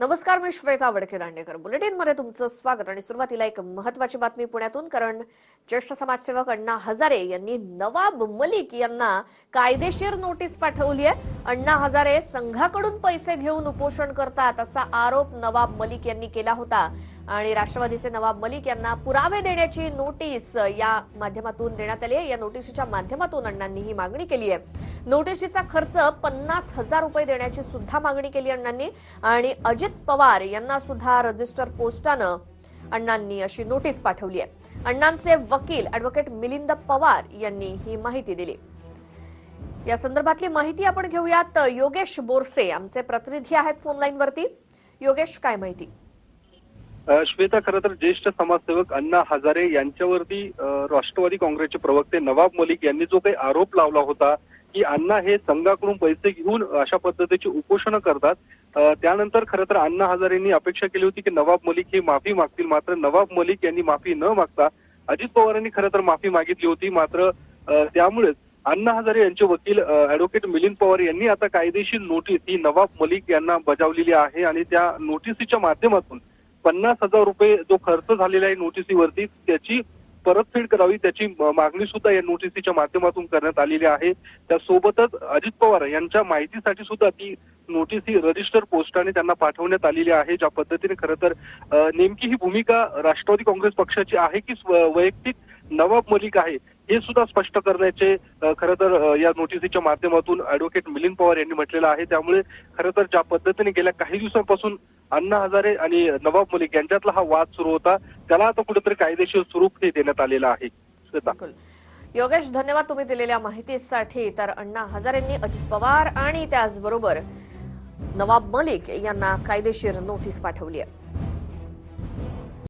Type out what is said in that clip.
नमस्कार मी श्वेता वडके दांडेकर. बुलेटिनमध्ये तुमचं स्वागत आणि सुरुवातीला एक महत्वाची बातमी पुण्यातून कारण ज्येष्ठ समाजसेवक अण्णा हजारे यांनी नवाब मलिक यांना कायदेशीर नोटीस पाठवली आहे. अण्णा हजारे संघाकडून पैसे घेऊन उपोषण करतात असा आरोप नवाब मलिक यांनी केला होता. आणि राष्ट्रवादीचे नवाब मलिक यांना पुरावे देण्याची नोटीस या माध्यमातून देण्यात आली आहे. या नोटीसच्या माध्यमातून अण्णांनी ही मागणी केली आहे. नोटिशीचा खर्च पन्नास हजार रुपये देण्याची सुद्धा मागणी केली अण्णांनी. आणि अजित पवार यांना सुद्धा रजिस्टर पोस्टानं अण्णांनी अशी नोटीस पाठवली आहे. अण्णांचे वकील अॅडव्होकेट मिलिंद पवार यांनी ही माहिती दिली. या संदर्भातली माहिती आपण घेऊयात. योगेश बोरसे आमचे प्रतिनिधी आहेत फोन लाईन वरती. योगेश काय माहिती? श्वेता खरं तर ज्येष्ठ समाजसेवक अण्णा हजारे यांच्यावरती राष्ट्रवादी काँग्रेसचे प्रवक्ते नवाब मलिक यांनी जो काही आरोप लावला होता की अण्णा हे संघाकडून पैसे घेऊन अशा पद्धतीची उपोषणं करतात त्यानंतर खरं तर अण्णा हजारेंनी अपेक्षा केली होती की नवाब मलिक हे माफी मागतील. मात्र नवाब मलिक यांनी माफी न मागता अजित पवारांनी खरं तर माफी मागितली होती. मात्र त्यामुळेच अण्णा हजारे यांचे वकील ऍडव्होकेट मिलिंद पवार यांनी आता कायदेशीर नोटीस ही नवाब मलिक यांना बजावलेली आहे आणि त्या नोटीसीच्या माध्यमातून पन्नास हजार रुपये जो खर्च झालेला आहे नोटिसीवरती त्याची परतफेड करावी त्याची मागणी सुद्धा या नोटिसीच्या माध्यमातून करण्यात आलेली आहे. त्यासोबतच अजित पवार यांच्या माहितीसाठी सुद्धा ती नोटीस ही रजिस्टर पोस्टाने त्यांना पाठवण्यात आलेली आहे ज्या पद्धतीने खरं तर नेमकी ही भूमिका राष्ट्रवादी काँग्रेस पक्षाची आहे की वैयक्तिक नवाब मलिक आहे? हे सुद्धा स्पष्ट करण्याचे खरं तर या नोटिसीच्या माध्यमातून ऍडव्होकेट मिलिंद पवार यांनी म्हटलेलं आहे. त्यामुळे खरं तर ज्या पद्धतीने गेल्या काही दिवसांपासून अण्णा हजारे आणि नवाब मलिक यांच्यातला हा वाद सुरू होता त्याला आता कुठेतरी कायदेशीर स्वरूप हे देण्यात आलेलं आहे. योगेश धन्यवाद तुम्ही दिलेल्या माहितीसाठी. तर अण्णा हजारेंनी अजित पवार आणि त्याचबरोबर नवाब मलिक यांना कायदेशीर नोटीस पाठवली आहे.